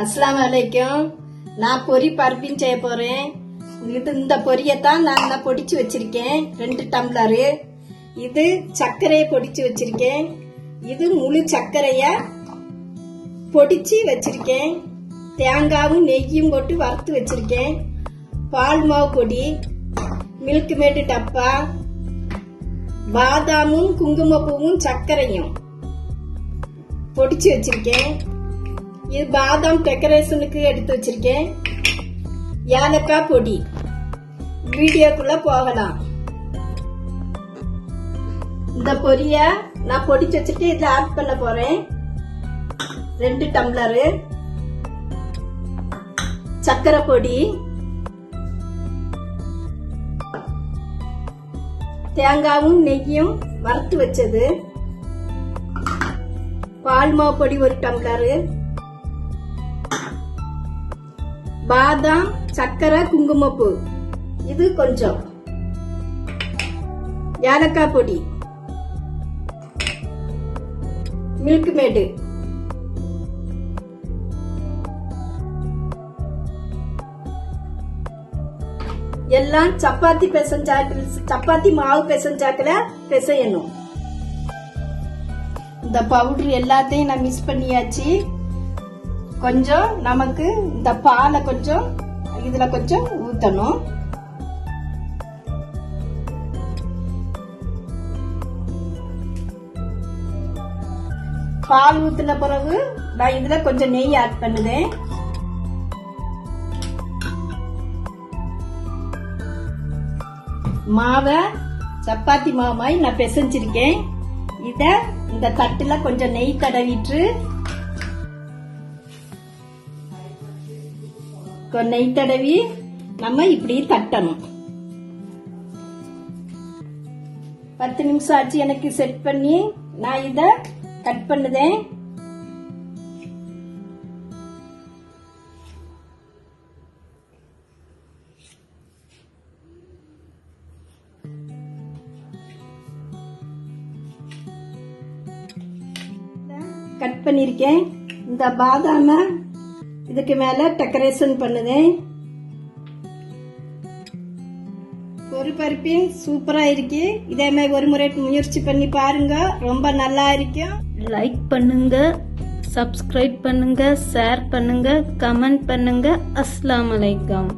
அஸ்லாம் வலைக்கும் நான் பொரி பருப்பின் செய்ய போறேன். இது இந்த பொரியத்தான் நான் தான் பொடிச்சு வச்சிருக்கேன். ரெண்டு டம்ளரு. இது சர்க்கரையை பொடிச்சு வச்சிருக்கேன். இது முழு சர்க்கரைய பொடிச்சு வச்சிருக்கேன். தேங்காவும் நெய்யும் போட்டு வறுத்து வச்சிருக்கேன். பால் மாவு பொடி மில்க் மேடு டப்பா பாதாமும் குங்குமப்பூவும் சர்க்கரையும் பொடிச்சு வச்சிருக்கேன். இது பாதாம் டெக்கரேஷனுக்கு எடுத்து வச்சிருக்கேன். ஏலக்காய் பொடி. வீடியோக்குள்ள போகலாம். இந்த பொரிய நான் பொடிச்சு வச்சுட்டு இதுல ஆட் பண்ண போறேன். ரெண்டு டம்ளரு. சர்க்கரை பொடி. தேங்காவும் நெய்யும் வறுத்து வச்சது. பால் மாவு பொடி ஒரு டம்ளரு. பாதாம் சக்கரை குங்குமப்பூ. இது கொஞ்சம். ஏலக்காய் பொடி. மில்க் மேடு எல்லாம் சப்பாத்தி பெசஞ்சாக்கு சப்பாத்தி மாவு பெசஞ்சாக்குல பெசையணும். இந்த பவுடர் எல்லாத்தையும் நான் மிக்ஸ் பண்ணியாச்சு. கொஞ்சம் நமக்கு இந்த பாலை கொஞ்சம் இதுல கொஞ்சம் ஊத்தணும். பால் ஊத்தின பிறகு நான் இதுல கொஞ்சம் நெய் ஆட் பண்ணுவேன் மாவை சப்பாத்தி மாவு மாதிரி நான் பிசைஞ்சிருக்கேன். இத இந்த தட்டுல கொஞ்சம் நெய் தடவிட்டு நெய் தடவி நம்ம இப்படி தட்டணும். பத்து நிமிஷம் ஆச்சு எனக்கு செட் பண்ணி. நான் இத கட் பண்ணுதேன். கட் பண்ணிருக்கேன். இந்த பாதாம இதுக்கு மேல டெக்கரேஷன் பண்ணுதேன் ஒரு பருப்பின் சூப்பரா இருக்கு. இதே மாதிரி ஒரு முறை முயற்சி பண்ணி பாருங்க. ரொம்ப நல்லா இருக்கும் லைக் பண்ணுங்க சப்ஸ்கிரைப் பண்ணுங்க ஷேர் பண்ணுங்க கமெண்ட் பண்ணுங்க. அஸ்லாம் அலைக்கும்.